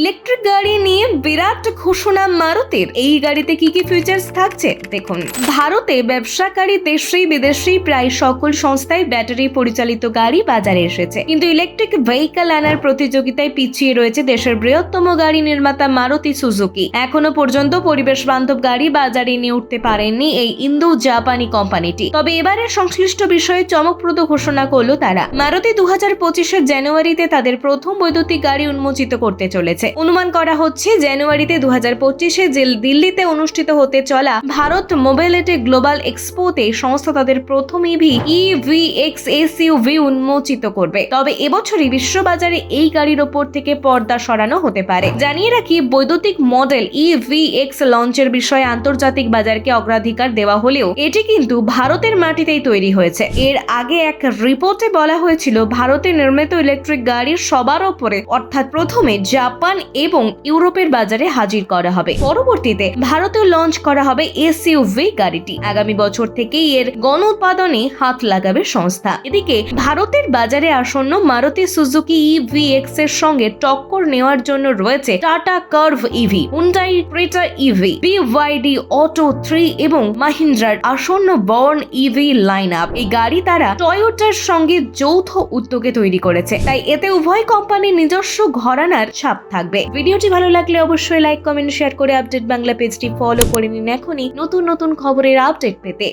Electric গাড়ি নিয়ে বিরাট ঘোষণা মারুতির। এই গাড়িতে কি কি ফিচার্স থাকছে? দেখুন, ভারতে ব্যবসাকারী দেশি বিদেশি প্রায় সকল সংস্থায় ব্যাটারি পরিচালিত গাড়ি বাজারে এসেছে। কিন্তু ইলেকট্রিক ভেহিকল আনার প্রতিযোগিতায় পিছিয়ে রয়েছে দেশের বৃহত্তম গাড়ি নির্মাতা মারুতি সুজুকি। এখনও পর্যন্ত পরিবেশ বান্ধব গাড়ি বাজারে নিয়ে উঠতে পারেননি এই ইন্দো জাপানি কোম্পানিটি। তবে এবারে সংশ্লিষ্ট বিষয়ে চমকপ্রদ ঘোষণা করল তারা। মারুতি দু হাজার জানুয়ারিতে তাদের প্রথম বৈদ্যুতিক গাড়ি উন্মোচিত করতে চলেছে। অনুমান করা হচ্ছে জানুয়ারিতে দু হাজার পঁচিশে দিল্লিতে অনুষ্ঠিত হতে চলা ভারত মোবিলিটি গ্লোবাল এক্সপোতে সংস্থা তাদের প্রথম E EV EV X SUV উন্মোচিত করবে। তবে এবছরই বিশ্ববাজারে এই গাড়ির ওপর থেকে পর্দা সরানো হতে পারে। জানিয়ে রাখি, বৈদ্যুতিক মডেল ইভি এক্স লঞ্চের বিষয়ে আন্তর্জাতিক বাজারকে অগ্রাধিকার দেওয়া হলেও এটি কিন্তু ভারতের মাটিতেই তৈরি হয়েছে। এর আগে এক রিপোর্টে বলা হয়েছিল, ভারতে নির্মিত ইলেকট্রিক গাড়ির সবার ওপরে, অর্থাৎ প্রথমে জাপান এবং ইউরোপের বাজারে হাজির করা হবে। পরবর্তীতে ভারতে লঞ্চ করা হবে এসইউভি গাড়িটি। আগামী বছর থেকেই এর গণ উৎপাদনে হাত লাগাবে সংস্থা। এদিকে ভারতের বাজারে আসন্ন মারুতি সুজুকি ইভি এক্সের সঙ্গে টক্কর নেওয়ার জন্য রয়েছে Tata Curvv EV Hyundai Creta EV BYD Auto three এবং মাহিন্দ্রার আসন্ন বর্ন ইভি লাইন আপ এই গাড়ি তারা টয়োটার সঙ্গে যৌথ উদ্যোগে তৈরি করেছে। তাই এতে উভয় কোম্পানির নিজস্ব ঘরানার ছাপ থাকবে। ভিডিওটি ভালো লাগলে অবশ্যই লাইক কমেন্ট শেয়ার করে আপডেট বাংলা পেজটি ফলো করে নিন। এখনই নতুন নতুন খবরের আপডেট পেতে।